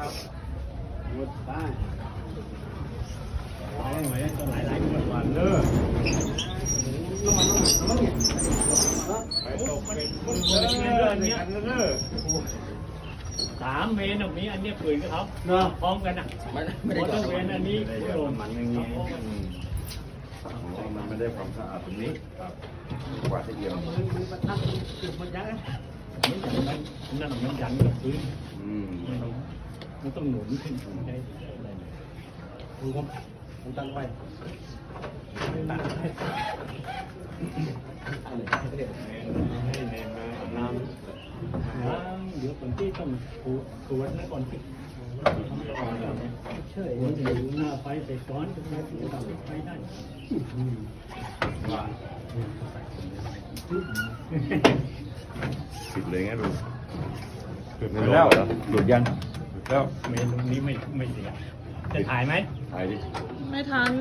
ครับหมดบ้านหลายหน่วยหลายหลายหน่วยวันเด้อน้ำมันน้ำมันเนี่ยไปตกเป็นคนเดินเนี่ยเด้อสามเมนมีอันเนี้ยปืนก็เขาเนาะพร้อมกันอะไม่ได้ไม่ได้จอดเวนอันนี้ไม่ได้โดโดนนมันอย่างนี้มันไม่ได้ความสะอาดตรงนี้กว่าที่เดียวมันมันทำมันยังนั่นมันยันกับพื้นอื มันต้องหนุนขึ้นใช่ผมผมผมตั้งไว้ตัดให้ให้เนมาน้ล้างเดี๋ยวคนที่ต้องถูตรวจแล้วก่อนที่ำเฉยควรจะอยู่หน้าไฟใส่ซ้อนจะไปตัดไฟได้ปิดเลยไงดูหลุดแล้วเหรอหลุดยัง แล้วเมนตรงนี้ไม่ไม่เสียจะถ่ายไหมถ่ายดิ ไม่ทัน